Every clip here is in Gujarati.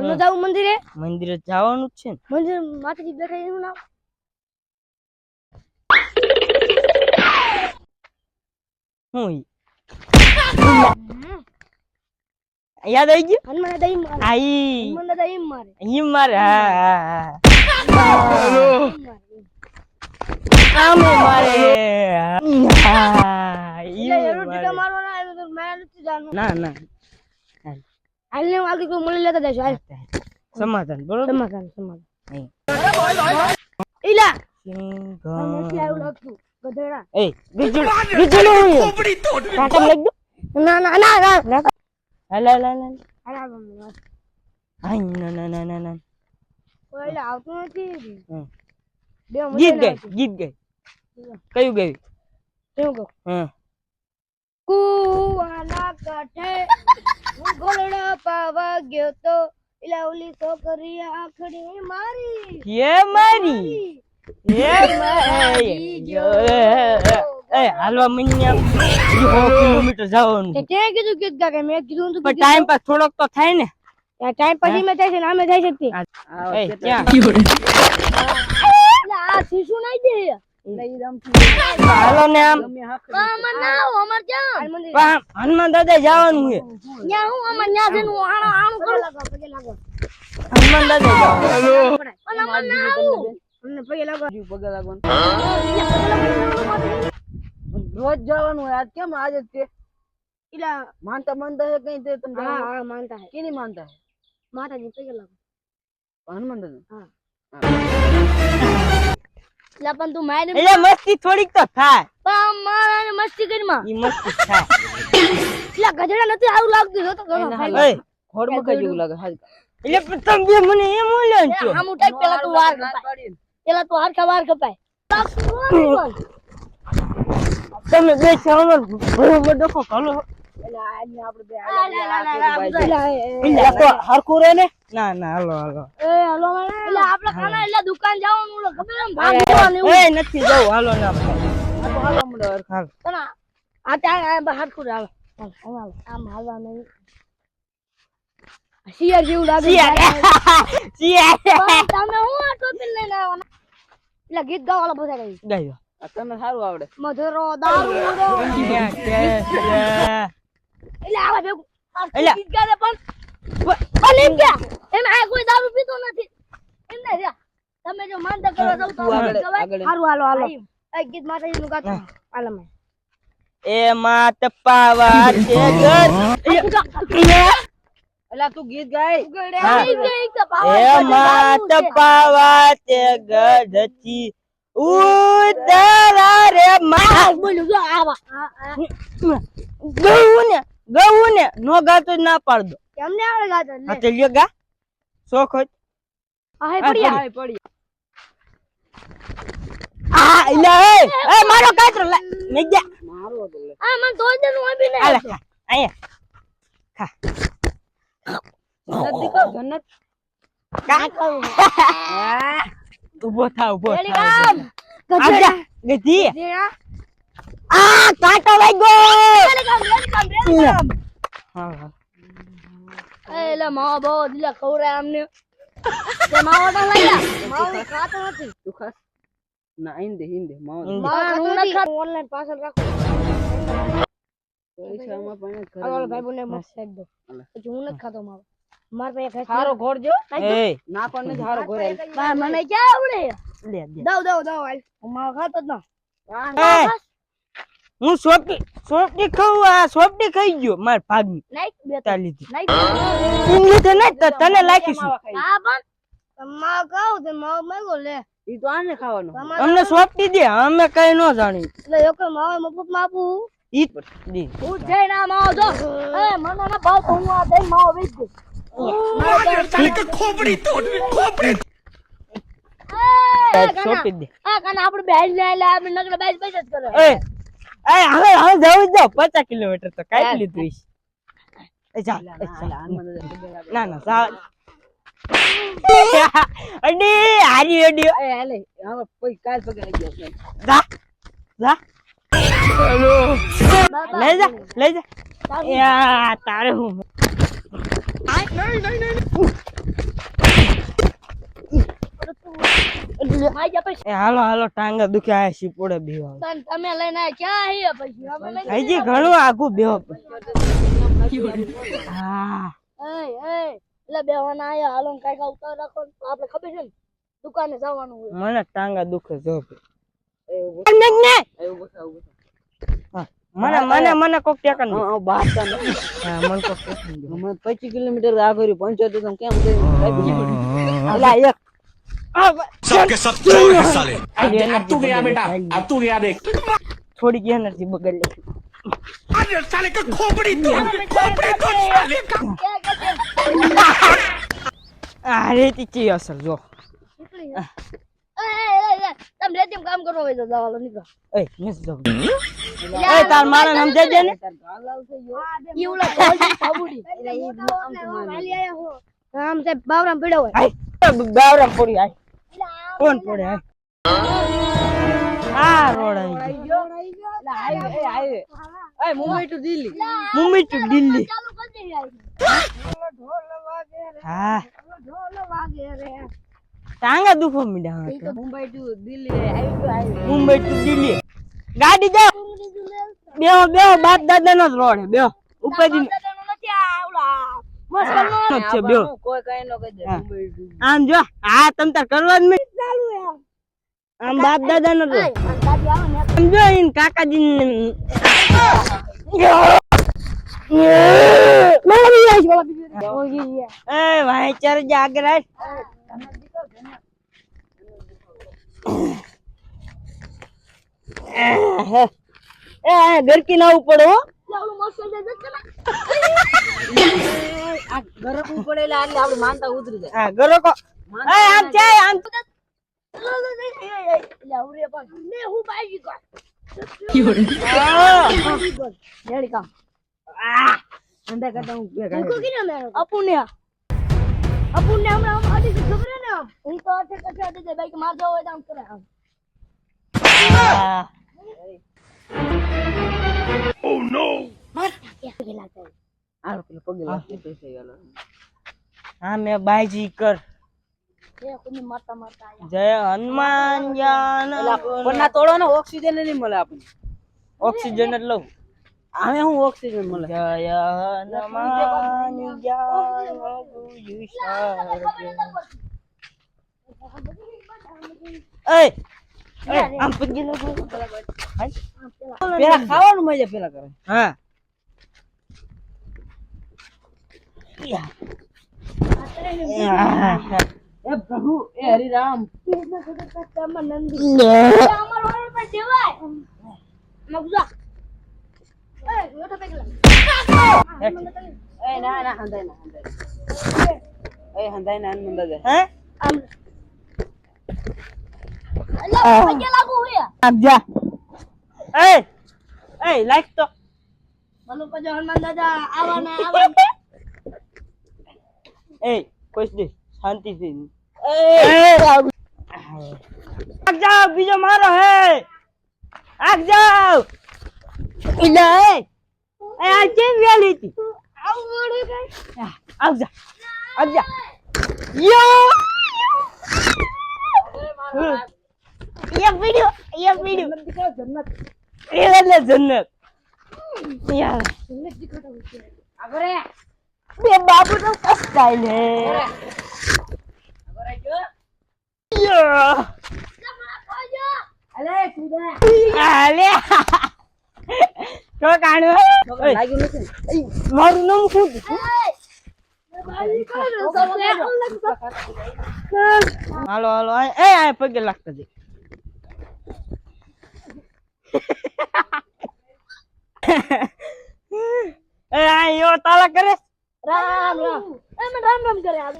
હાલ જાવ મંદિરે? મંદિરે જવાનું જ છે મંદિર માતાજી બેઠા એનું નામ? હું યાદ આવી ગયું? હનુમાન દાદા ઈમ મારે. આઈ હનુમાન દાદા ઈમ મારે. ઈ મારે હા. આમે મારે મારે. ના ના. હાલ ને હું આગળ કોઈ મળી લેતા જશે હાલ. સમાધાન બરોબર? સમાધાન સમાધાન. ઈલા! ગીત ગઈ ગાય કયું ગયું? હા. કુવાના કાંઠે હું ઘોડો પાવા ગયો તો એલા ઓલી છોકરી આખડી મારી. એ મારી? એ મારી એ હાલવા મહિના સો કિલોમીટર જવાનું. તે તે કીધું ગીત ગા કે મેં કીધું તું પણ ટાઈમ પાસ થોડોક તો થાય ને. ટાઈમ પછી મેં થાય છે ને આમે થાય છે તે. આ શીશુ નાઈ દે. હાલો ને આમ. હનુમાન દાદા જવાનું છે. ન્યા હું અમાર ન્યા જઈને હું આણો આણું કરું. પગે લાગો. હનુમાન દાદા રોજ જવાનું હોય આજ કેમ આજ જ તે માનતા માનતા હે કઈ તે તમે હા હા માનતા હે. કેની માનતા હે? માતાજી પગે લાગો. હનુમાન દાદા? હા. એટલે પણ તું મારી એટલે મસ્તી થોડીક તો થાય. પણ મારાને મસ્તી કરી માં. ઈ મસ્તી થાય. એટલે ગજડા નથી આવું લાગતું જો તો ઘણો ભાઈ. એ ખોડ મકા જેવું લાગે હાજ એટલે પણ તમે બે મને એમ ઓલ્યો છો આમ ઉઠાઈ પેલા તું વાર કપાય. પેલા તું હાર ખવાર કપાય. તમે બે ચાવર બરોબર ડખો ખાલો એટલે આ આપણે બે આ તો હરખું રહે ને? ના ના હાલો હાલો. એટલે આપણે ખાના એટલે દુકાન જવાનું ઓલો ખબર એમ ભાગવાનું એવું. એ નથી જવું હાલો ના હાલો મને હાલ. પણ આ- આ ત્યાં બહાર આવે હાલ, હાલ, હાલ. આમ હાલવા નહીં. શિયાળ જેવું લાગે. પણ તમે હું આ ટોપી લઈને આવવાના? એટલે ગીત ગાવાલા બધા ગઈ ગાયો. તમને સારું આવડે. મધરો દારૂ? એટલે આવા ભેગું. એટલે- ગીત ગાવે પણ પણ એમ ક્યાં? એમ આ કોઈ દારૂ પીતો નથી. એમ નહીં રહ્યા. તમે જો માનતા કરવા જાવ તો આગળ, હારું હાલો હાલો. આ ગીત માતાજી નું ગાતું હાલો મેં. એ માત પાવા તે ઘર. એટલે તું ગીત ગાય. એ ગીત પાવા એ માટે માત પાવા તે ગઢથી ઉતરા રે મા. જો આવા. ને ગવું ને નો ગાતો જ ના પાડ દો કેમને આવડે ગાતા લે. હા તે લ્યો ગા. શોખ હોય. આ હે હા, પડ્યા હાય પડી. આ લે એ એ મારો કાતરો લે મે ગયા મારો તો લે. આ મને તો જ નું આપી ને ને ખા. જન્નત દીકો જન્નત કા ઊભો થા ઊભો થા. ગધેડા. ગધી આ કાટો લાગ્યો વેલકમ વેલકમ રેડી કામ રેડી કામ હા હા. એ લે માવો બાવો દિલા ખવરાય અમને માવો તો લઈ લે. માવો ખાતો નથી. તું ખાસ. ના હિન્દી હિન્દી માવો માવો હું નથી. ખાતો ઓનલાઈન પાર્સલ રાખો. પૈસામાં પણ ઘરે આ ભાઈ બોલે મત સાઈડ દો. પછી હું નથી ખાતો માવો. માર પાસે ખાઈ હારો ઘોડ જો. એ. ના પણ નથી હારો ઘોડ બા મને ક્યાં આવડે? લે દઉં દઉં દઉં હાલ. હું માવો ખાતો જ ના હું સોપટી સોપટી ખાઉં આ સોપટી ખાઈ ગયો માર ભાગની. લાઈક બે લીધી ઈન લીધે તો તને લાખીશું હા પણ માવો ખાવ તે માવો માંગો લે. ઈ તો આને ખાવાનું. અમને સોપટી દે અમે કઈ ન જાણી એટલે એક માવો મફતમાં આપું ઈ દી. હું જઈ આ માવ જો. એ મને ના ભાવ તો હું આ દે માવો વેચ. દઉં એ, સોપી દે. આ કાના આપણે બેલ લે લે આપણે નગર બેલ બેસ જ કરે. એ હવે હવે જવું જ જાવ પચાસ કિલોમીટર તો કાંઈ લીધું. જા ના ના જા. અડી હારી અડી. એ હાલે હવે કોઈ કાલ પગે ગયો છે. જા જા. લઈ જા લઈ જા. યા તારે હું નહીં નહીં પછી એ હાલો હાલો ટાંગા દુખે આ શીપોડે બેહો તમે લઈને આયા ક્યાં આયા પછી? અમે હજી ઘણું આગું બેહો હા. એય એય એટલે બેવાના આયા હાલો કાંઈક ઉતાર રાખો આપણે ખબર છે ને દુકાને જવાનું હોય. મને ટાંગા દુખે જો. મને મને મને કોક ટેકન બાર હા, હા, બહાર તા ને. હા મને કોક ટેકન દે. હમણાં 25 કિલોમીટર આગળ પંચોતેર કેમ? એક सबके सब चोर हैं साले આ energy तू गया બગડી बेटा ગઈ. अब तू गया देख થોડીક એનર્જી બગડી अरे साले का खोपड़ी तोड़ खोपड़ी तोड़ साले का આ રેતી ચી અસર જો નીકળી જા. એય, એય, એય, એય, તમે રેતીમ કામ કરો હોય તો દવાલો નીકળો એ મિસ જો એ તાર મારા નામ જઈ દે ને ઈ ઓલા ઢોલજી સાબુડી. હાલી આયા હો. આમ સાહેબ બાવરામ પડ્યો હોય આય પડી આય. કોણ પડે આય? આ રોડ આવી ગયો. એટલે highway, એ મુંબઈ to દિલ્હી. મુંબઈ ટુ દિલ્હી. ચાલુ કરી દે યાર. ઢોલ વાગે રે હા ઢોલ વાગે રે ટાંગા દુખો મીડા મુંબઈ દિલ્હી ટુ દિલ્હી. ગાડી દો બેહો બેહો બાપ દાદા નો જ રોડ બેહો. ઉપર જી દાદાનો નથી આ ઓલા મસ્કરનો છે બેહો. કોઈ કઈ ન કહી દે. હા. મુંબઈ to આમ જો હા તમ તાર કરવા જ નહીં ચાલુ આમ બાપ દાદા નો ને. આમ જો ઈન કાકાજી ને એ ભાઈ ચાર જે એ ગરકી ના ઉપડો દે દે ચલા. આ ગરક પડેલા એટલે આપણે માનતા ઉતરી જાય. હા ગરો કો એ આમ છે આમ એટલે આવરે પણ ને હું બાજી કર રેડી કામ અંધા કરતા હું બે તું કોકીને મેરો અપુને. અપુને હમણાં આમ ને? આમ હું તો બાઈક માર જાવ હોય તો આમ કરે. આમ આ. માર. કે પેલા પગે લાગી તો થઈ હા મેં બાઈજી કર. જય હનુમાન જ્ઞાન પણ તોડો ને ઓક્સિજન નહીં મળે આપણને. ઓક્સિજન જ લઉં. હવે હું ઓક્સિજન મળે? જય હનુમાન ગુરુ સાજન. એ એ, આમ પગી લો પેલા ખાવાનું મજા પેલા કરે. હા. એ પ્રભુ એ હરિરામ. અમાર વાળો પર દેવાય મગજા એ મોટો પેકલા એ ના ના હંધાય ના હંધાય. એ હંધાય ના મંદા હે? આમ. અલ્લા પગે લાગુ હોય આમ જા એ એ લાઈક તો મનો પજો હનુમાન દાદા આવાના આવાના એ કોઈ દે શાંતિથી એ આગ જાઓ બીજો મારો હે આગ જાઓ ઇલા એ એ આ કેમ વેલી હતી આવું મોડું કઈ આવ જા આવ જા યો યે વિડિયો યે વિડિયો એ એટલે જન્નત. યાર. આગરે બે બાબુ નો સ્ટાઈલ હે યો. અલે સીધા આલે તો કાણો. લાગ્યું નથી? મારું નામ શું હાલો હાલો એ પગે લાગતા જઈ એ આ યો તાલા કરે રામ રામ એ રામ રામ કરે આ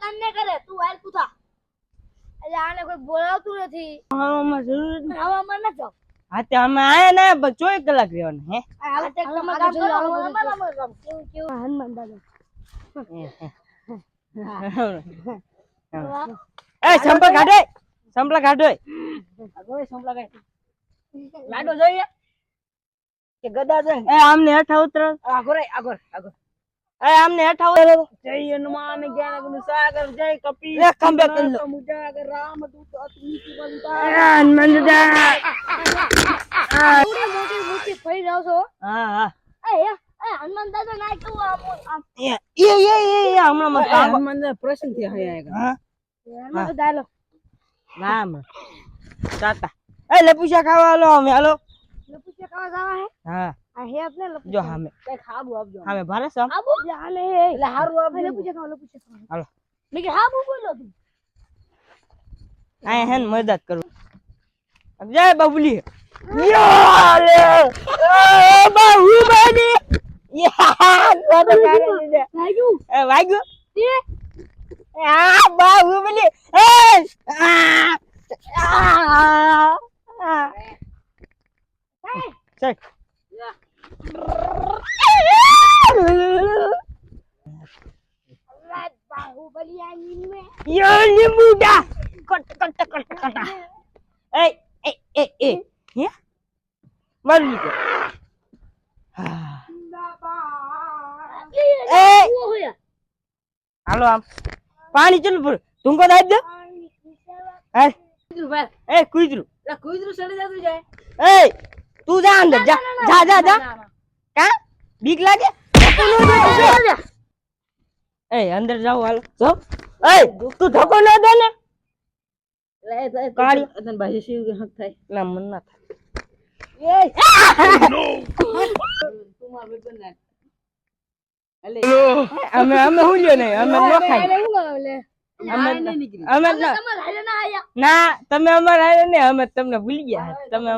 તને કરે તું હાલ તું એટલે આને કોઈ બોલાવતું નથી આવામાં જરૂર જ ન જાવ હા તે અમે આયા ને ચોવીસ કલાક રહ્યો હે હાલ તે તમે કામ કરો અમારે અમારે કામ કેવું કેવું હનુમાન દાદા એ સંપલ કાઢે. આગળ સંભળા કઈ લાડો જોઈએ. કે ગદા જોઈએ? એ આમને હેઠા ઉતર. આગળ આગળ આગળ એ આમને હેઠા ઉતર. જય હનુમાન જ્ઞાન સાગર જય કપી લે ખંભે કરી લો મુજાગર રામ દૂત અતમીતિ એ હનુમાન દાદા મોટી મોટી મોટી ફરી જાવ છો? હા હા. એ હનુમાન દાદા ના કેવું આમ એ એ એ હમણાં મત હનુમાન પ્રશ્નથી અહીંયા હા હનુમાન દાદા હાલો રામ તાતા એ લપુશા ખાવા હાલો અમે હાલો લપુચે ખાવા જવા હે હા આ હે આપને લપુચે જો હામે કઈ ખાવું આપજો હામે ભારે સમ આબુ હાલે હે એટલે હારું આપજો લપુચે ખાવા લપુચે ખાવા હાલો મેં કે હાબુ બોલો તું આ હેન મદદ કરું જય બાબુલી યો લે એ બાહુબલી યા ગોડો કાઢી દીધે લાગ્યું એ વાગ્યું તે આ બાહુબલી એ આ આ આ ચલ રાત બાહુબલી આની મે યો લીંબુડા કટ કટ કટ કટ એ એ એ એ હે મારી લીધો હા એ એ હાલો આમ. પાણી ચલ તુંકો દાઈ દે. હે? એ કુતરું એટલે સડે જા તું જાય. એ તું જા અંદર જા. જા જા જા. કા બીક લાગે? એ અંદર જાવ હાલ. જો. એ તું ધક્કો ન દે ને. એટલે એ- એ- કાળી. અતન ભાઈ શિવ કે હક થાય? ના મન ના તું માર બેટો ના થાય અમે અમે હું લ્યો નહીં? અમે ન ખાઈ. અમે નહીં નીકળી. અમે ના તમારે હાલે ના આયા. ના તમે અમારા આયા ને અમે તમને ભૂલી ગયા તમે